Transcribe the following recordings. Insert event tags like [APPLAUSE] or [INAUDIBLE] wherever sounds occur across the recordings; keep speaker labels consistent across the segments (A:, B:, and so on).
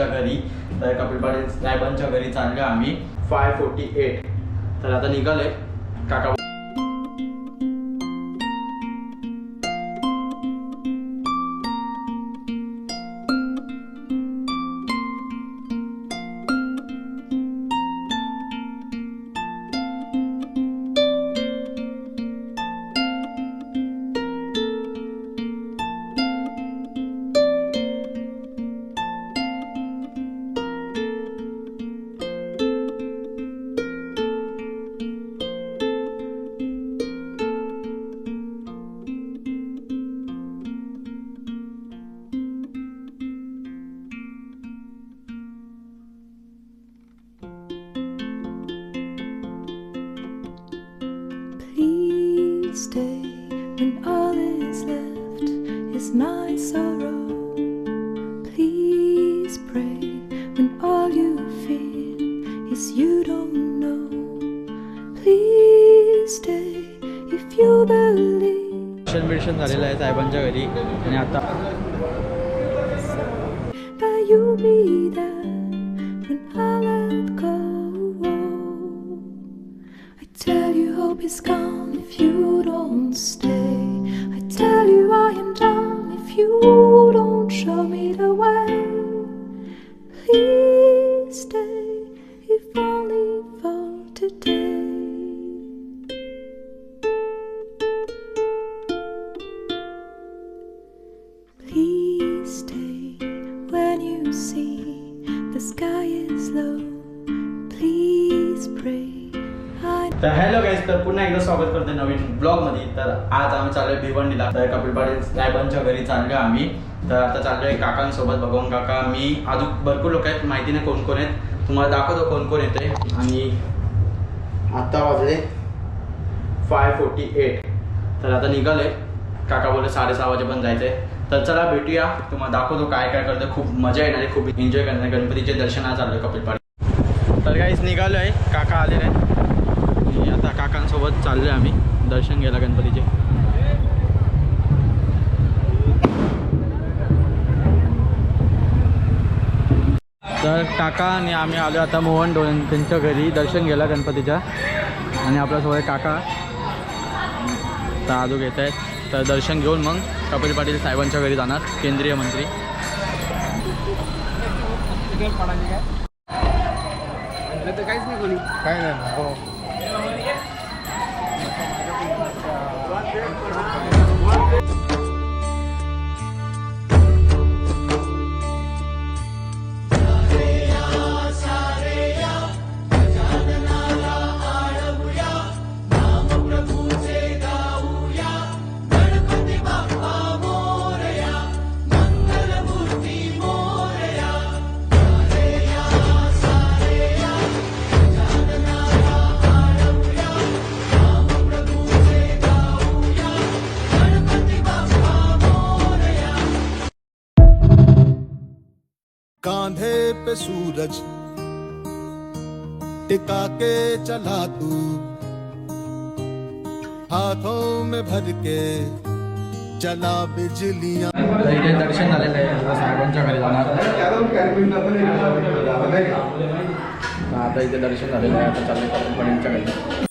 A: साहेबांच्या घरी. तर कपिल पाटील साहेबांच्या घरी चाललो आम्ही. फाय फोर्टी एट तर आता निघालोय. काका
B: stay when all is left is my sorrow. Please pray when all you feel is you don't know. Please stay if you believe.
A: दर्शन बिर्शन झालेलं आहे साहेबांच्या घरी आणि आता
B: that you'll be there when I let go. Hope is gone if you don't stay. I tell you I am done if you don't show me the way. Please stay if only for today. Please stay when you see the sky is low. Please pray.
A: तर hello guys तर पुन्हा एकदा स्वागत करते नवीन ब्लॉगमध्ये तर आज आम्ही चाललोय भिवंडीला. तर कपिल पाटील साहेबांच्या घरी चाललोय आम्ही. तर आता चाललोय काकांसोबत भगवान काका. मी अजून भरपूर लोक आहेत माहिती नाही कोण कोण आहेत. तुम्हाला दाखवतो कोण कोण येते आणि आता वाजले फाय फोर्टी एट तर आता निघालोय. काका बोलले साडेसहा वाजेपर्यंत जायचंय. तर चला भेटूया. तुम्हाला दाखवतो काय काय करतो खूप मजा येणार आहे खूप एन्जॉय करणार गणपतीचे गणपतीचे दर्शनाला चाललोय कपिल पाटील. तर काहीच निघालोय. काका आलेले आहेत. आणि आता काकांसोबत चाललो आहे आम्ही दर्शन घ्यायला गणपतीचे. तर काका आणि आम्ही आलो आता मोहन डोळन त्यांच्या घरी दर्शन घ्यायला गणपतीच्या. आणि आपल्यासोबत काका तर आजू घेत आहेत. तर दर्शन घेऊन मग कपिल पाटील साहेबांच्या घरी जाणार केंद्रीय मंत्री.
C: काहीच नाही
D: काय नाही हो. टिका के चला तू। हाथों में भर के चला बिजलियां।
A: इथे दर्शन झालेलं आहे आता साहेबांच्या घरी जाणार. आता इथे दर्शन झालेलं आहे आता चालले कपिल घरी.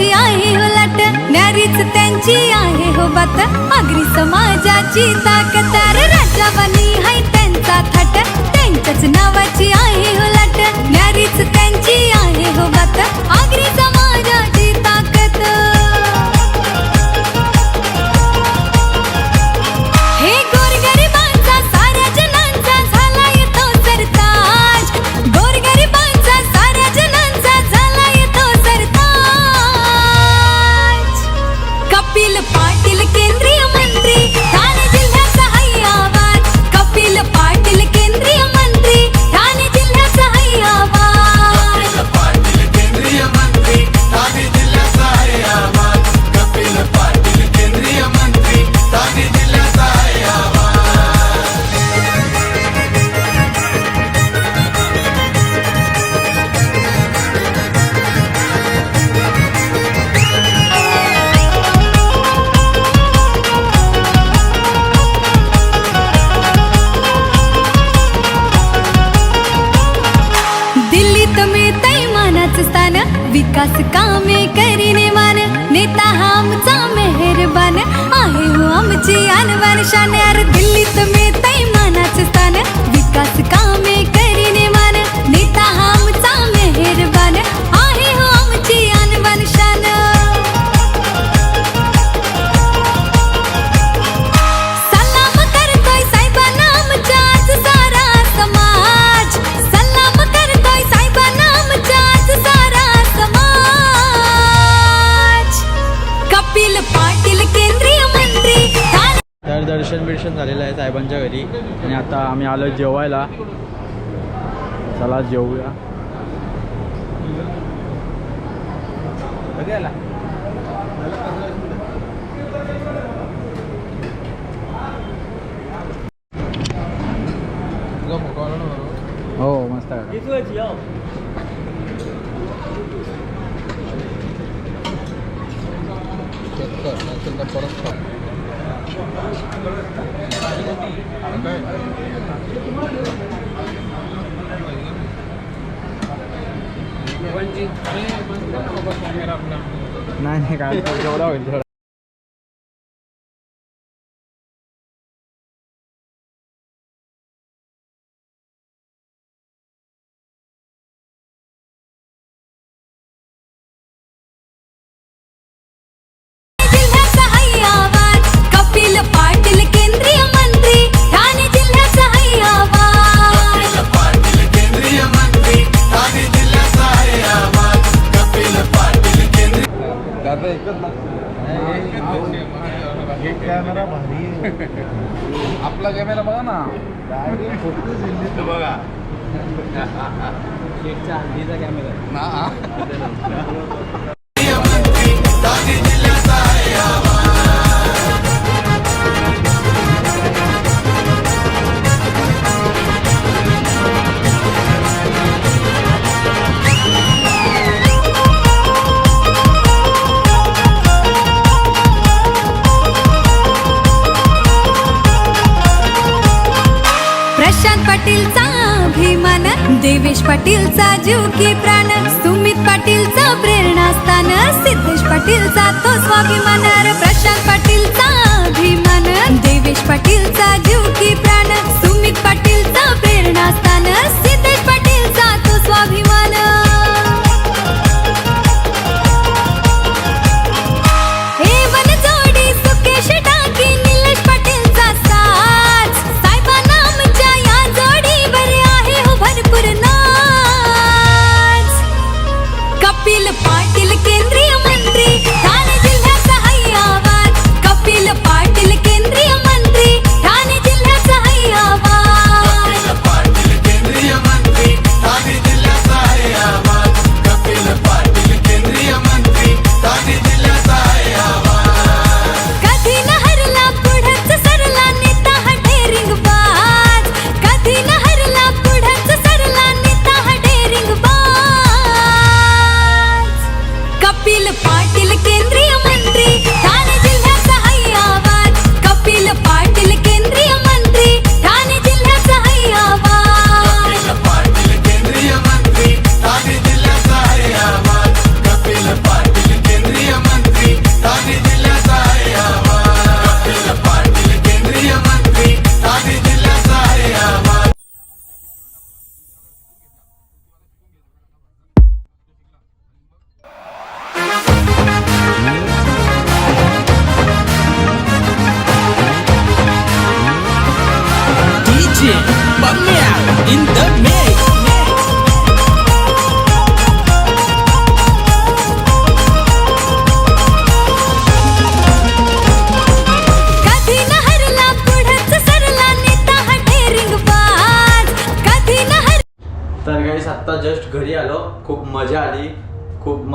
B: हो त्यांची आहे हो लाट न्यारीच त्यांची आहे हो बात. मागरी समाजाची ताकद राजा बनी हाय त्यांचा थाट. त्यांचंच नाव विकास कामे करीने मान नेता आमचा मेहरबान आहे हो आमची अनवर शान यार दिल्लीत
A: à la joie là. C'est la joie là. Oh, master. Itu aja. Ya. Cepat, nanti kita perasan. नाही नाही काय जेवढा होईल
D: आता एकच कॅमेरा भारी
A: आपला कॅमेरा बघा ना.
D: फोटो बघा.
A: हल्लीचा कॅमेरा [LAUGHS] [LAUGHS]
B: पाटीलचा जीव की प्राण. सुमित पाटीलचा प्रेरणास्थान. सिद्धेश पाटीलचा तो स्वाभिमानार प्रशांत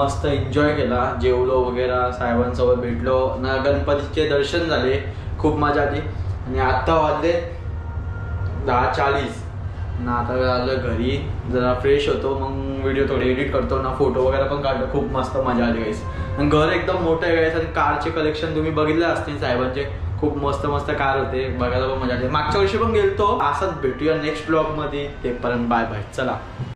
A: मस्त एन्जॉय केला. जेवलो वगैरे साहेबांसोबत भेटलो. ना गणपतीचे दर्शन झाले. खूप मजा आली. आणि आत्ता वाजले दहा चाळीस ना आता आलं घरी. जरा फ्रेश होतो. मग व्हिडिओ थोडे एडिट करतो. ना फोटो वगैरे पण काढतो. खूप मस्त मजा आली गाईस आणि घर एकदम मोठं आहे गाईस आणि कारचे कलेक्शन तुम्ही बघितले असतील साहेबांचे. खूप मस्त मस्त कार होते. बघायला पण मजा आली. मागच्या वर्षी पण गेलतो. असंच भेटूया नेक्स्ट ब्लॉगमध्ये ते पर्यंत बाय बाय चला.